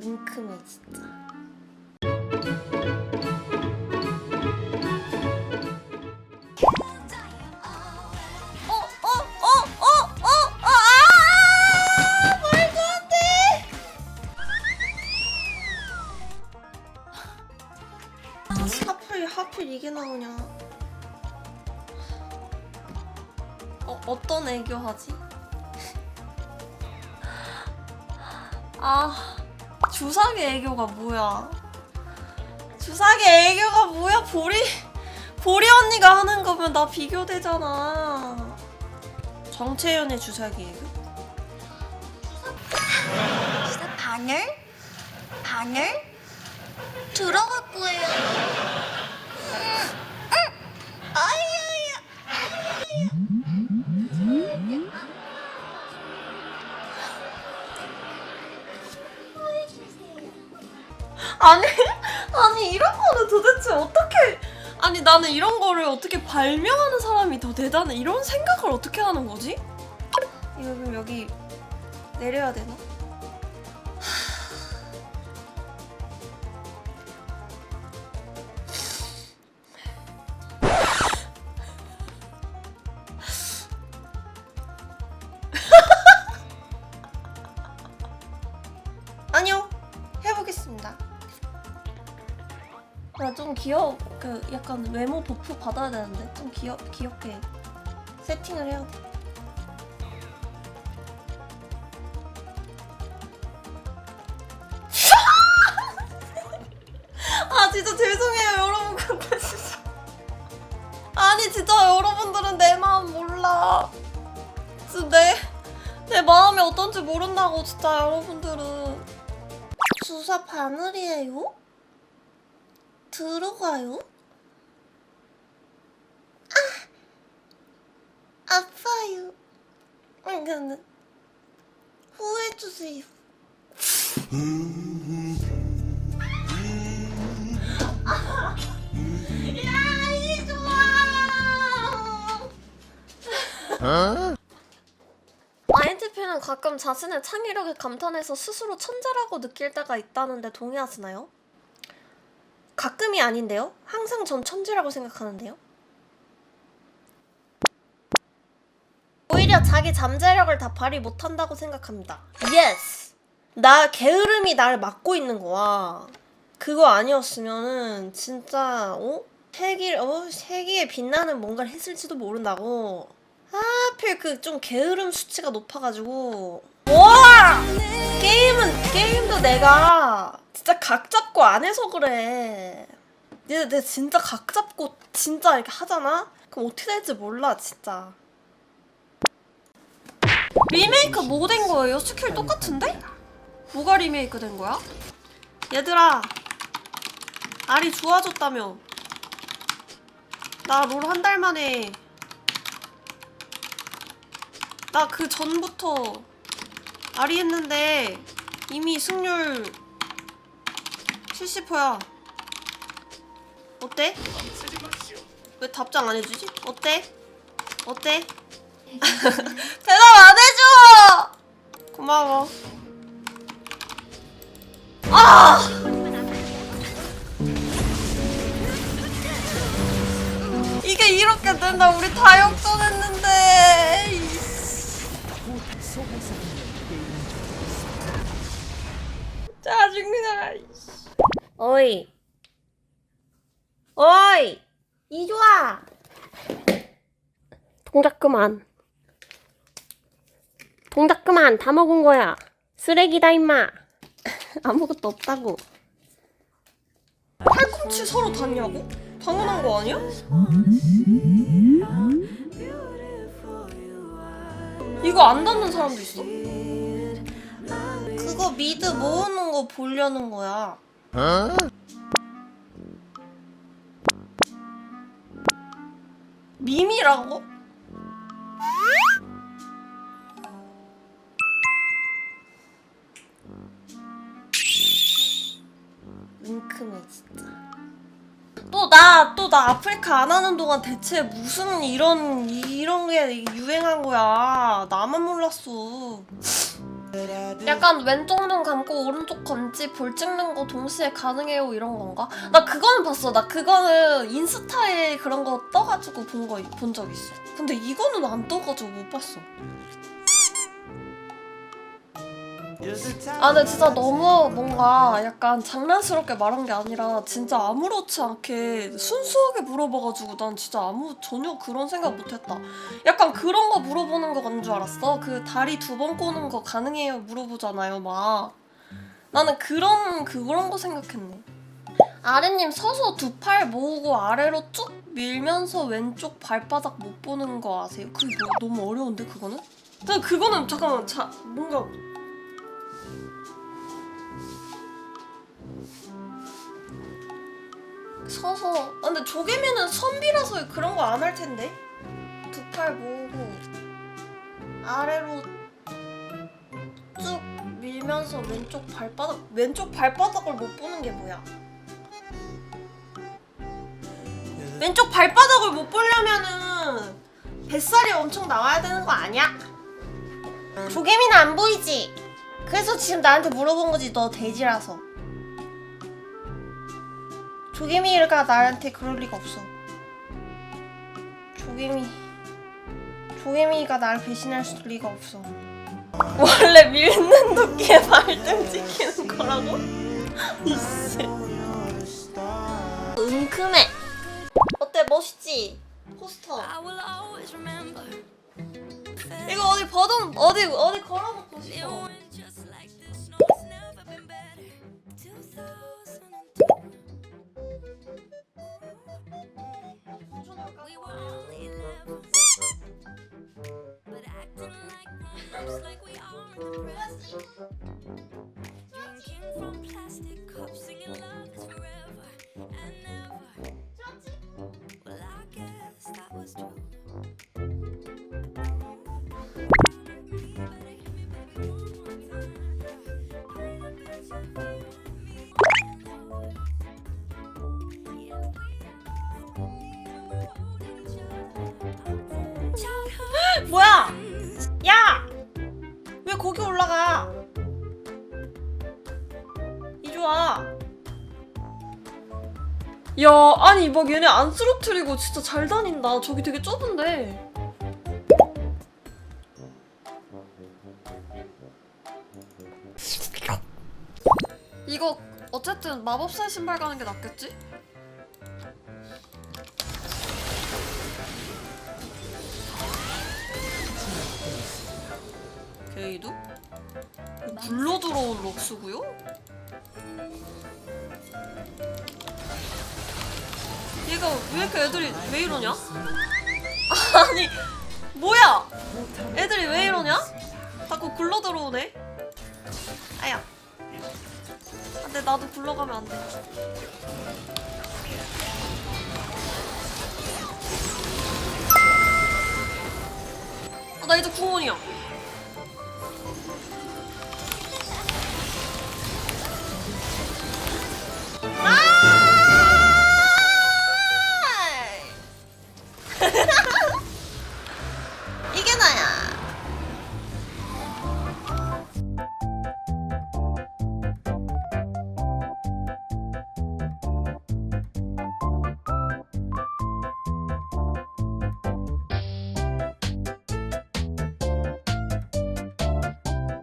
은큼해 진짜. 어, 어떤 애교 하지? 아, 주사기 애교가 뭐야? 주사기 애교가 뭐야? 보리, 보리 언니가 하는 거면 나 비교되잖아. 정채연의 주사기 애교? 진짜 바늘? 바늘? 들어갈 거예요. 아야 아니, 아니 이런 거는 도대체 어떻게? 아니 나는 이런 거를 어떻게 발명하는 사람이 더 대단해? 이런 생각을 어떻게 하는 거지? 이거 그럼 여기 내려야 되나? 귀여, 그 약간 외모 버프 받아야 되는데 좀 귀여 귀엽게 세팅을 해야 돼. 아 진짜 죄송해요 여러분 근데 진짜 아니 진짜 여러분들은 내 마음 몰라. 진짜 내, 내 마음이 어떤지 모른다고 진짜 여러분들은 주사 바늘이에요? 들어가요? 아, 아파요. 응, 근데 후회해주세요. 야, 이 좋아. INTP는 가끔 자신의 창의력에 감탄해서 스스로 천재라고 느낄 때가 있다는데 동의하시나요? 가끔이 아닌데요? 항상 전 천재라고 생각하는데요? 오히려 자기 잠재력을 다 발휘 못한다고 생각합니다. Yes! 나 게으름이 날 막고 있는 거야. 그거 아니었으면은 진짜 어? 세기 어 세기에 빛나는 뭔가를 했을지도 모른다고. 하필 그 좀 게으름 수치가 높아가지고. 와! 게임은 게임도 내가 진짜 각 잡고 안 해서 그래. 내가 진짜 각 잡고 진짜 이렇게 하잖아? 그럼 어떻게 될지 몰라 진짜. 리메이크 뭐 된 거예요? 스킬 똑같은데? 뭐가 리메이크 된 거야? 얘들아 알이 좋아졌다며 나 롤 한 달 만에 나 그 전부터 알이 했는데 이미 승률 70%야 어때? 왜 답장 안 해주지? 어때? 어때? 대답 안 해줘! 고마워. 아! 이게 이렇게 된다. 우리 다 역전했는데. 짜증나. 어이. 어이. 이조아. 동작 그만. 동작 그만. 다 먹은 거야. 쓰레기다 임마. 아무것도 없다고. 팔꿈치 서로 닿냐고? 당연한 거 아니야? 이거 안 닿는 사람도 있어? 그거 미드 모으는 거 보려는 거야. 밈이라고? 은큼해 진짜. 또 나 또 나 아프리카 안 하는 동안 대체 무슨 이런 이런 게 유행한 거야 나만 몰랐어 약간 왼쪽 눈 감고 오른쪽 검지 볼 찍는 거 동시에 가능해요 이런 건가? 나 그거는 봤어. 나 그거는 인스타에 그런 거 떠가지고 본 거 본 적 있어. 근데 이거는 안 떠가지고 못 봤어. 아 근데 진짜 너무 뭔가 약간 장난스럽게 말한 게 아니라 진짜 아무렇지 않게 순수하게 물어봐가지고 난 진짜 아무 전혀 그런 생각 못했다. 약간 그런 거 물어보는 거 같은 줄 알았어. 그 다리 두 번 꼬는 거 가능해요 물어보잖아요 막. 나는 그런 그런 거 생각했네. 아래님 서서 두 팔 모으고 아래로 쭉 밀면서 왼쪽 발바닥 못 보는 거 아세요? 그게 뭐 너무 어려운데 그거는? 근데 그거는 잠깐만 자 뭔가 서서 아, 근데 조개미는 선비라서 그런 거 안 할 텐데 두 팔 모으고 아래로 쭉 밀면서 왼쪽 발바닥 왼쪽 발바닥을 못 보는 게 뭐야? 왼쪽 발바닥을 못 보려면은 뱃살이 엄청 나와야 되는 거 아니야? 조개미는 안 보이지? 그래서 지금 나한테 물어본 거지 너 돼지라서 조개미가 나한테 그럴 리가 없어. 조개미. 조개미가 날 배신할 수 리가 없어. 원래 밀는 도끼에 발등 찍히는 거라고? 이씨 은큼해. 어때? 멋있지? 포스터. 이거 어디 버전 어디 어디 걸어놓고 싶어 Drinking from plastic cups, singing love is 아니 막 얘네 안 쓰러뜨리고 진짜 잘 다닌다 저기 되게 좁은데 이거 어쨌든 마법사 신발 가는 게 낫겠지? 게이도? 불로 들어온 럭스고요? 얘가 왜 이렇게 애들이 왜 이러냐? 아니 뭐야? 애들이 왜 이러냐? 자꾸 굴러 들어오네. 아야. 안돼 나도 굴러가면 안 돼. 아, 나 이제 구원이야.